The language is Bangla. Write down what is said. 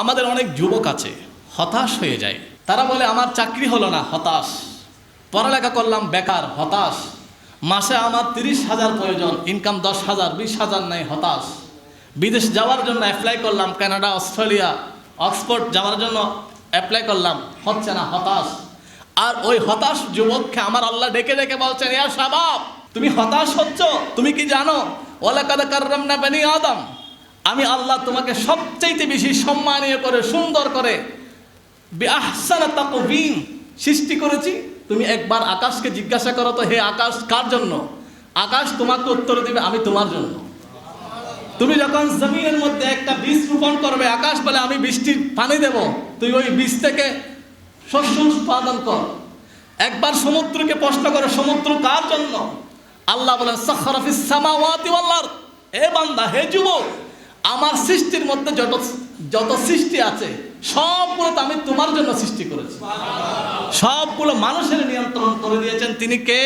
আমাদের অনেক যুবক আছে, হতাশ হয়ে যায়। তারা বলে, আমার চাকরি হলো না, হতাশ। পড়ালেখা করলাম, বেকার, হতাশ। মাসে আমার তিরিশ হাজার প্রয়োজন ইনকাম দশ হাজার, বিশ হাজার নাই, হতাশ। বিদেশ যাওয়ার জন্য অ্যাপ্লাই করলাম, কানাডা, অস্ট্রেলিয়া, অক্সফোর্ড যাওয়ার জন্য অ্যাপ্লাই করলাম। হচ্ছে না, হতাশ। আর ওই হতাশ যুবককে আমার আল্লাহ ডেকে ডেকে বলছেন, ইয়া শাবাব, তুমি হতাশ হচ্ছ? তুমি কি জানো? ওলাকাদ কাররাম না বানি আদম। আমি আল্লাহ তোমাকে সবচাইতে বেশি সম্মানীয় করে, সুন্দর করে সৃষ্টি করেছি। তুমি একবার আকাশকে জিজ্ঞাসা করো তো, হে আকাশ, কার জন্য? আকাশ তোমাকে উত্তর দিবে, আমি তোমার জন্য। তুমি যখন জমিনের মধ্যে একটা বীজ রোপণ করবে, আকাশ বলে, আমি বৃষ্টির পানি দেব। তুই ওই বীজ থেকে শস্য উৎপাদন কর। একবার সমুদ্রকে প্রশ্ন করে, সমুদ্র কার জন্য? আল্লাহ বলেন সাখরাফিস সামাওয়াতি হে বান্দা, হে যুবক আমার সৃষ্টির মধ্যে যত যত সৃষ্টি আছে, সবগুলো তো আমি তোমার জন্য সৃষ্টি করেছি। সবগুলো মানুষের নিয়ন্ত্রণ করে দিয়েছেন। তিনি কে?